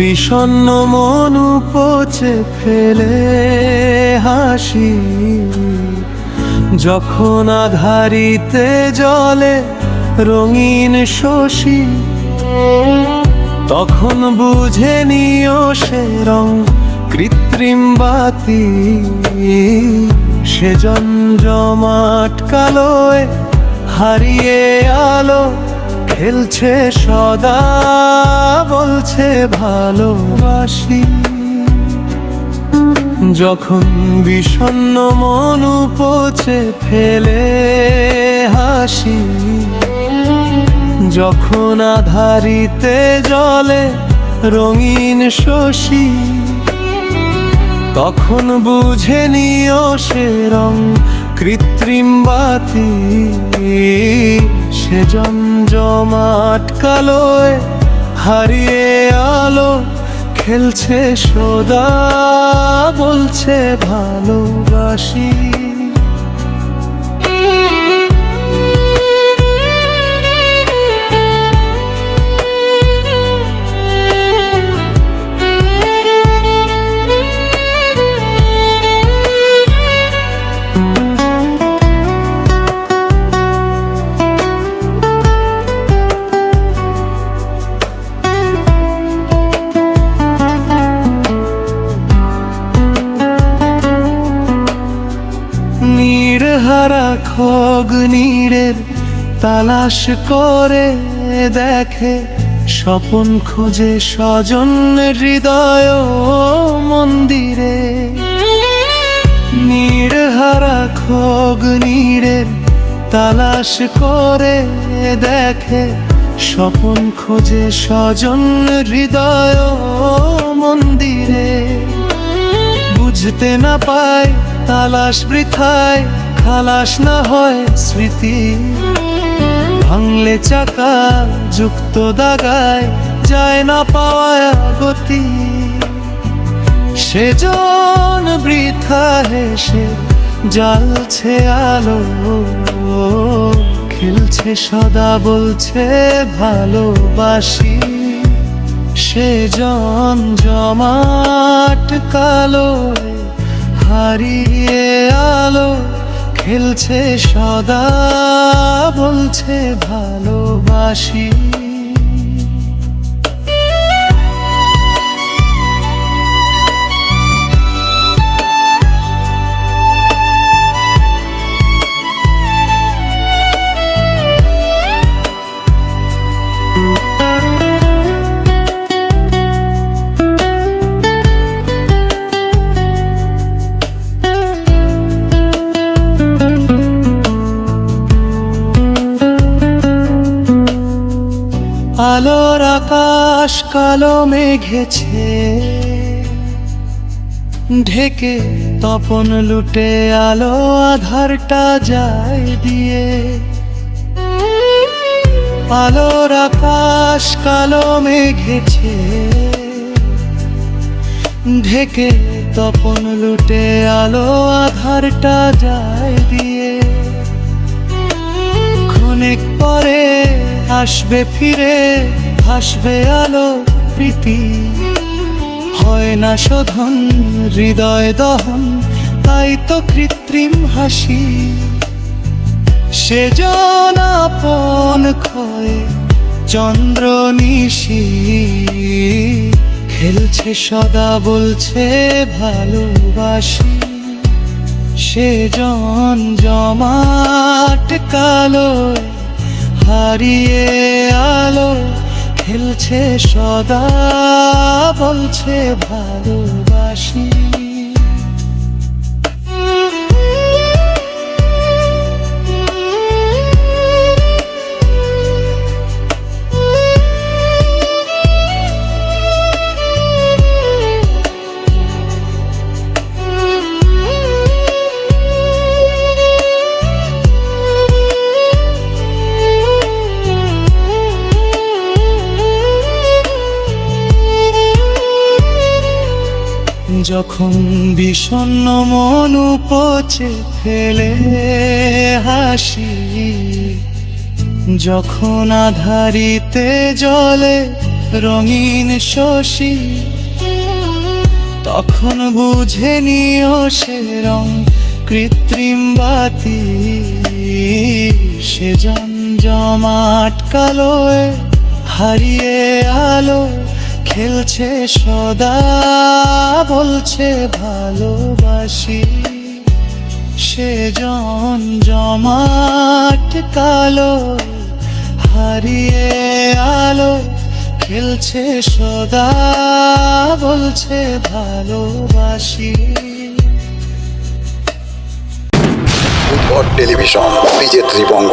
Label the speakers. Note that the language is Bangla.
Speaker 1: বিষণ্ণ মন উপচে ফেলে হাসি, যখন আধারিতে জলে রঙিন শশী, তখন বুঝে নিও সে রং কৃত্রিম বাতি। সে জমজমাট কালোয় হারিয়ে আলো খেলছে সদা। বলছে, ভালোবাসি। যখন বিষণ্ণ মন উপচে ফেলে হাসি, যখন আধারিতে জলে রঙিন শশী, তখন বুঝে নিও সে রং কৃত্রিম বাতি। সে জমজমাট কালোয় হারিয়ে আলো খেলছে সদা বলছে ভালোবাসি। খগ তালাশ করে দেখে, স্বপন খোঁজে স্বজন হৃদয় মন্দিরে। নীড়হারা খগ নীড়ের তালাশ করে দেখে, স্বপন খোঁজে স্বজন হৃদয় মন্দিরে। বুঝতে না পায় তালাশ বৃথায় খালাস না হয় স্মৃতি। ভাঙলে চাকা যুক্ত দাগায় যায় না পাওয়া গতি। সেজন বৃথা হেসে জ্বালছে আলো, খেলছে সদা, বলছে ভালোবাসি। সেজন জমাট কালো হারিয়ে আলো খেলছে সদা বলছে ভালোবাসি। আলোর আকাশ কালো মেঘেছে ঢেকে তপন লুটে আলো আধারটা যায় দিয়ে। আলোর আকাশ কালো মেঘেছে ঢেকে তপন লুটে আলো আধারটা যায় দিয়ে। ক্ষণিক পরে আসবে ফিরে, আসবে আলো, প্রীতি। হয় না শোধন, হৃদয় দহন, তাই তো কৃত্রিম হাসি। সেজন আপন ক্ষয় চন্দ্র নিশি। খেলছে সদা, বলছে ভালোবাসি। সেজন জমাট কালো হারিয়ে আলো খেলছে সদা বলছে ভালোবাসি। যখন বিষণ্ণ মন উপচে ফেলে হাসি, যখন আধারিতে জলে রঙিন শশী, তখন বুঝে নিও সে রং কৃত্রিম বাতি। সে জমজমাট কালোয় হারিয়ে আলো খেলছে সদা, বলছে ভালোবাসি। সে জমজমাট কালো, হারিয়ে আলো। খেলছে সদা, বলছে ভালোবাসি।
Speaker 2: টেলিভিশন বিজে ত্রিবঙ্গ